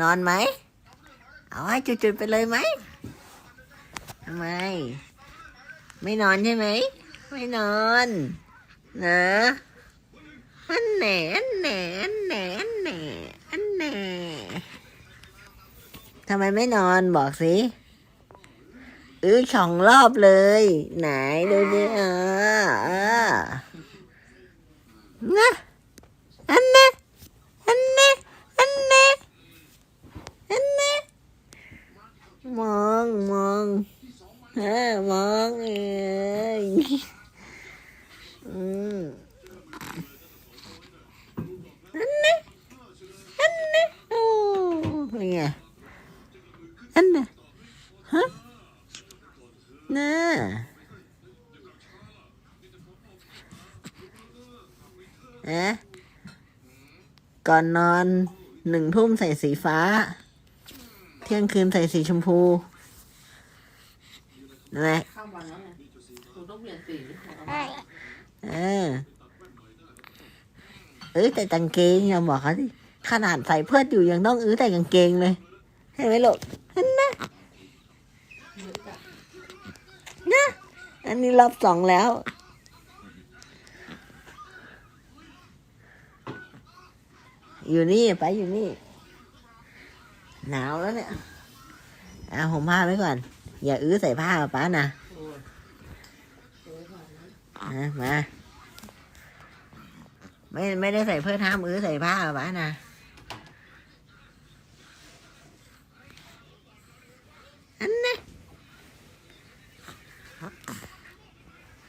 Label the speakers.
Speaker 1: นอนไหม เอาให้จุดๆไปเลยไหมทำไม ไม่นอนใช่ไหม ไม่นอนนะอันแหนอันแหนอันแหนอันแหนอันแหนทำไมไม่นอนบอกสิอื้อสองรอบเลย ไหนดูดิออเออนะอันแน่อันแน่อันแน่อันแน่ มองมองเออมองเอ้ยอืมอันแน่อันแน่โอ้เป็นไงอันแน่ฮะน่าเอ๊ะก่อนนอนหนึ่งทุ่มใส่สีฟ้า เที่ยงคืนใส่สีชมพูนั่นแหละ
Speaker 2: ข้ามวันแล้วไงคุณต้องเปลี่ยนสี
Speaker 1: เออเอ้ยแต่กางเกงอย่าบอกเขาดิขนาดใส่เพื่อนอยู่ยังต้องอื้อแต่กางเกงเลยเห็นไหมลูกเห็นนะนะอันนี้รอบสองแล้วอยู่นี่ไปอยู่นี่ หนาวแล้วเนี่ยเอาห่มผ้าไว้ก่อน อย่าอื้อใส่ผ้าป้านะ
Speaker 2: โอ้ย
Speaker 1: นะมา ไม่ไม่ได้ใส่เพื่อท้ามอื้อใส่ผ้าป้านะ